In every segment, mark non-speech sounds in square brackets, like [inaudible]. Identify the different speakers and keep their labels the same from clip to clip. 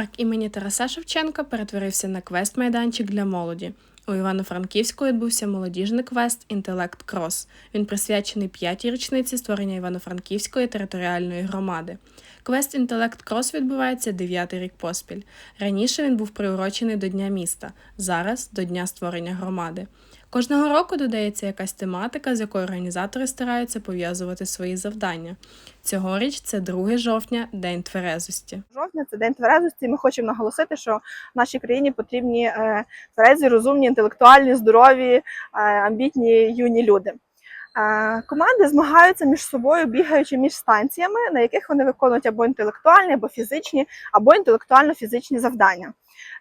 Speaker 1: Парк імені Тараса Шевченка перетворився на квест-майданчик для молоді. У Івано-Франківську відбувся молодіжний квест Інтелект Крос. Він присвячений п'ятій річниці створення Івано-Франківської територіальної громади. Квест Інтелект Крос відбувається дев'ятий рік поспіль. Раніше він був приурочений до Дня міста, зараз до Дня створення громади. Кожного року додається якась тематика, з якою організатори стараються пов'язувати свої завдання. Цьогоріч це 2 жовтня, День тверезості.
Speaker 2: жовтня це день тверезості. Ми хочемо наголосити, що в нашій країні потрібні е, тверезі, розумні, інтелектуальні, здорові, е, амбітні юні люди. Е, Команди змагаються між собою, бігаючи між станціями, на яких вони виконують або інтелектуальні, або фізичні, або інтелектуально-фізичні завдання.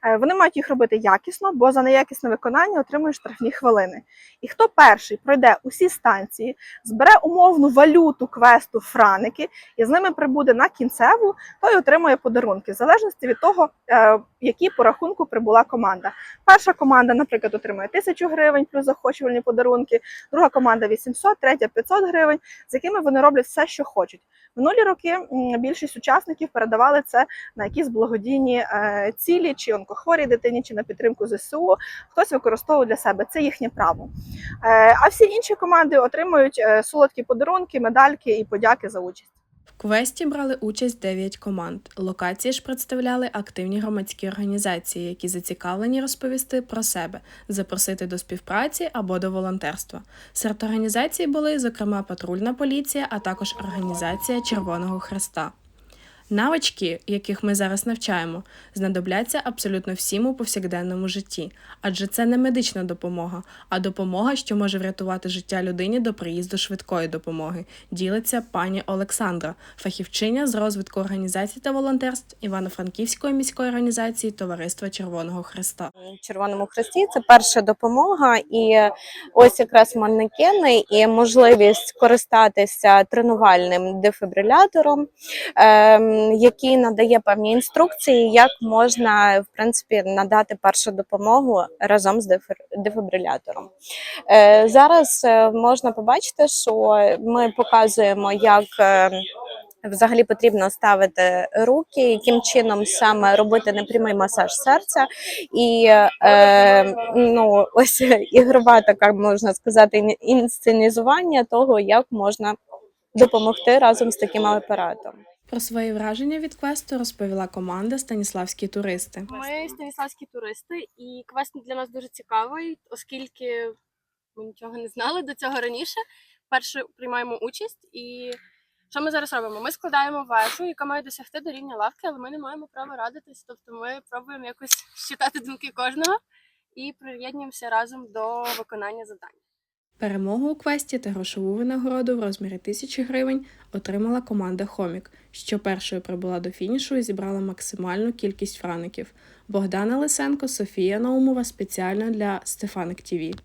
Speaker 2: Е, Вони мають їх робити якісно, бо за неякісне виконання отримують штрафні хвилини. І хто перший пройде усі станції, збере умовну валюту квесту франики і з ними прибуде на кінцеву, той отримує подарунки, в залежності від того, е, які по рахунку прибула команда. Перша команда, наприклад, отримує 1000 гривень плюс захочувальні подарунки, друга команда 800, третя 500 гривень, з якими вони роблять все, що хочуть. Минулі роки більшість учасників передавали це на якісь благодійні е, цілі, чи онкохворій дитині, чи на підтримку ЗСУ. Хтось використовує для себе це їхнє право. Е, а всі інші команди отримують е, солодкі подарунки, медальки і подяки за участь.
Speaker 1: В квесті брали участь 9 команд. Локації ж представляли активні громадські організації, які зацікавлені розповісти про себе, запросити до співпраці або до волонтерства. Серед організацій були, зокрема, патрульна поліція, а також організація Червоного Хреста. Навички, яких ми зараз навчаємо, знадобляться абсолютно всім у повсякденному житті, адже це не медична допомога, а допомога, що може врятувати життя людині до приїзду швидкої допомоги, ділиться пані Олександра, фахівчиня з розвитку організацій та волонтерств Івано-Франківської міської організації Товариства Червоного Хреста.
Speaker 3: Червоному Хресті. Це перша допомога, і ось якраз манекени і можливість користатися тренувальним дефібрилятором, ем, який надає певні інструкції, як можна в принципі надати першу допомогу разом з дефібрилятором. Е, зараз е, можна побачити, що ми показуємо, як. е, Взагалі потрібно ставити руки, яким чином саме робити непрямий масаж серця, і е, ну ось [laughs] ігрова така можна сказати інсценізування того, як можна допомогти разом з таким апаратом.
Speaker 1: Про свої враження від квесту розповіла команда Станіславські туристи.
Speaker 4: Ми станіславські туристи, і квест для нас дуже цікавий, оскільки ми нічого не знали до цього раніше. Перше приймаємо участь, і що ми зараз робимо? Ми складаємо вежу, яка має досягти до рівня лавки, але ми не маємо права радитись. Тобто ми пробуємо якось [laughs] считати думки кожного і приєднуємося разом до виконання завдань.
Speaker 1: Перемогу у квесті та грошову винагороду в розмірі тисячі гривень отримала команда Хомік, що першою прибула до фінішу і зібрала максимальну кількість фраників. Богдана Лисенко, Софія Наумова спеціально для Стефаник ТІВІ.